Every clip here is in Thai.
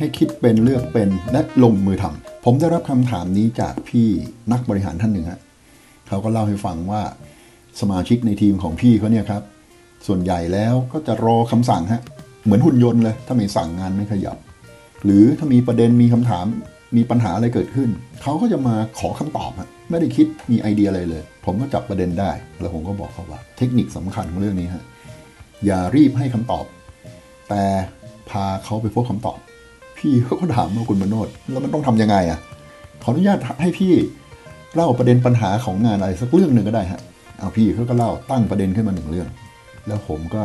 ให้คิดเป็นเลือกเป็นและลงมือทำผมได้รับคำถามนี้จากพี่นักบริหารท่านหนึ่งฮะเขาก็เล่าให้ฟังว่าสมาชิกในทีมของพี่เขาเนี่ยครับ ส่วนใหญ่แล้วก็จะรอคำสั่งฮะเหมือนหุ่นยนต์เลย ถ้าไม่สั่งงานไม่ขยับ หรือถ้ามีประเด็นมีคำถามมีปัญหาอะไรเกิดขึ้น เขาก็จะมาขอคำตอบฮะไม่ได้คิดมีไอเดียอะไรเลย ผมก็จับประเด็นได้ แล้วผมก็บอกเขาว่า เทคนิคสำคัญของเรื่องนี้ฮะอย่ารีบให้คำตอบ แต่พาเขาไปพบคำตอบ พี่เขาก็ถามว่าคุณมโนดแล้วมันต้องทำยังไงอะขออนุญาตให้พี่เล่าประเด็นปัญหาของงานอะไรสักเรื่องหนึ่งก็ได้ฮะเอาพี่เขาก็เล่าตั้งประเด็นขึ้นมาหนึ่งเรื่อง แล้วผมก็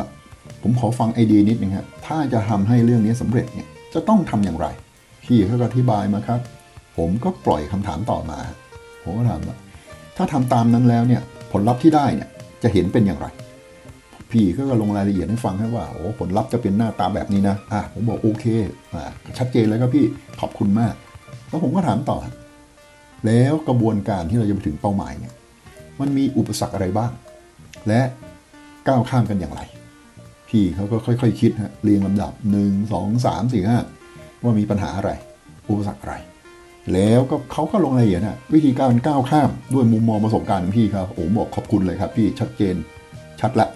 ผมขอฟังไอเดียนิดนึงครับถ้าจะทำให้เรื่องนี้สำเร็จเนี่ยจะต้องทำอย่างไร พี่เขาก็อธิบายมาครับ ผมก็ปล่อยคำถามต่อมา ผมก็ถามว่าถ้าทำตามนั้นแล้วเนี่ยผลลัพธ์ที่ได้เนี่ยจะเห็นเป็นอย่างไร พี่ก็ลงรายละเอียดให้ฟังให้ว่าโอ้ผลลัพธ์จะเป็นหน้าตาแบบนี้นะอะผมบอกโอเคอะชัดเจนแล้วครับพี่ขอบคุณมาก แล้วผมก็ถามต่อ แล้วกระบวนการที่เราจะไปถึงเป้าหมายเนี่ยมันมีอุปสรรคอะไรบ้าง และก้าวข้ามกันอย่างไร พี่เขาก็ค่อยๆคคิดฮะเรียงลำดับ 1 2 3 4 5 ว่ามีปัญหาอะไร อุปสรรคอะไร แล้วก็เขาก็ลงรายละเอียดนะวิธีการก้าวข้ามด้วยมุมมองประสบการณ์ของพี่ครับโอ้บอกขอบคุณเลยครับพี่ชัดเจนชัดละ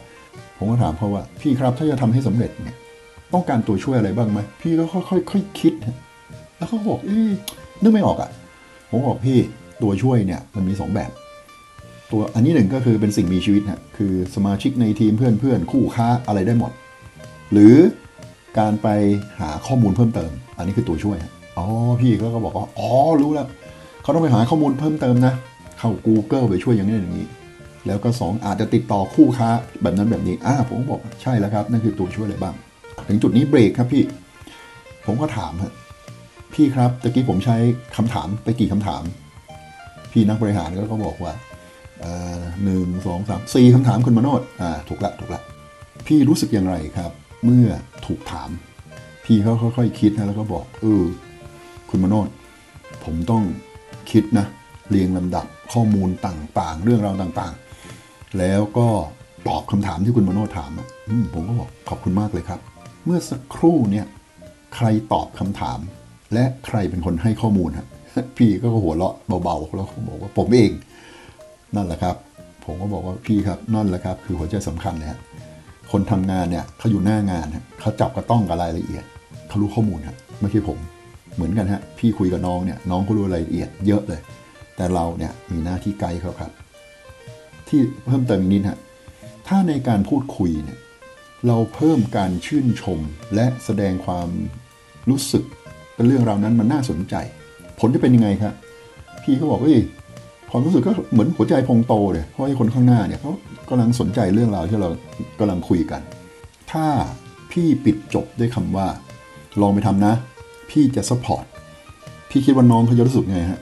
ผมก็ถามเขาว่า พี่ครับถ้าจะทำให้สำเร็จเนี่ยต้องการตัวช่วยอะไรบ้างไหมพี่ก็ค่อยๆค่อยคิด แล้วเขาบอกเอ๊นึกไม่ออกอะ ผมบอกพี่ตัวช่วยเนี่ยมันมีสองแบบ ตัวอันนี้หนึ่งก็คือเป็นสิ่งมีชีวิตฮะคือสมาชิกในทีมเพื่อนเพื่อนๆคู่ค้าอะไรได้หมด หรือการไปหาข้อมูลเพิ่มเติม อันนี้คือตัวช่วยอ๋อพี่เขาก็บอกว่าอ๋อรู้แล้วเขาต้องไปหาข้อมูลเพิ่มเติมนะ เข้า Google ไปช่วยอย่างนี้อย่างนี้ แล้วก็สองอาจจะติดต่อคู่ค้าแบบนั้นแบบนี้อ่าผมก็บอกใช่แล้วครับ นั่นคือตัวช่วยอะไรบ้าง ถึงจุดนี้เบรกครับพี่ ผมก็ถามฮะพี่ครับตะกี้ผมใช้คำถามไปกี่คำถาม พี่นักบริหารก็บอกว่าหนึ่งสองสามสี่คำถามคุณมโนดอ่าถูกละถูกละพี่รู้สึกอย่างไรครับ เมื่อถูกถาม พี่เขาค่อยๆคิดนะแล้วก็บอกเออคุณมโนดผมต้องคิดนะ เรียงลำดับข้อมูลต่างๆ เรื่องราวต่างๆ แล้วก็ตอบคำถามที่คุณมโนถามอืมผมก็บอกขอบคุณมากเลยครับ เมื่อสักครู่เนี่ยใครตอบคำถาม และใครเป็นคนให้ข้อมูลฮะพี่ก็หัวเราะเบาๆแล้วก็บอกว่าผมเอง นั่นแหละครับ ผมก็บอกว่าพี่ครับนั่นแหละครับ คือหัวใจสำคัญเลยฮะคนทำงานเนี่ยเขาอยู่หน้างานเขาจับกระต้องกับรายละเอียดเขารู้ข้อมูลฮะไม่ใช่ผมเหมือนกันฮะพี่คุยกับน้องเนี่ยน้องเขารู้รายละเอียดเยอะเลย แต่เราเนี่ยมีหน้าที่ไกด์เขาครับ เพิ่มเติมอีกนิดฮะถ้าในการพูดคุยเนี่ยเราเพิ่มการชื่นชมและแสดงความรู้สึกเป็นเรื่องราวนั้นมันน่าสนใจ ผลจะเป็นยังไงครับพี่เขาบอกเฮ้ยความรู้สึกก็เหมือนหัวใจพองโตเลยเพราะไอ้คนข้างหน้าเนี่ยเขากำลังสนใจเรื่องราวที่เรากำลังคุยกัน ถ้าพี่ปิดจบด้วยคำว่า ลองไปทำนะ พี่จะซัพพอร์ตพี่คิดว่าน้องเขาจะรู้สึกไงฮะ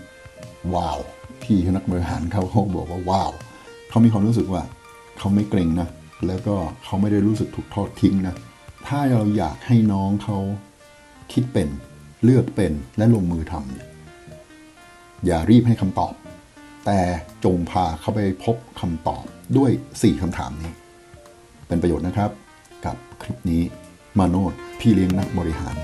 ว้าว พี่นักบริหารเขาเขาบอกว่าว้าว เขามีความรู้สึกว่า เขาไม่เกรงนะ แล้วก็เขาไม่ได้รู้สึกถูกทอดทิ้งนะ ถ้าเราอยากให้น้องเขาคิดเป็น เลือกเป็นและลงมือทำเนี่ยอย่ารีบให้คำตอบ แต่จงพาเขาไปพบคำตอบด้วย 4คำถามนี้ เป็นประโยชน์นะครับ กับคลิปนี้มาโนดพี่เลี้ยงนักบริหาร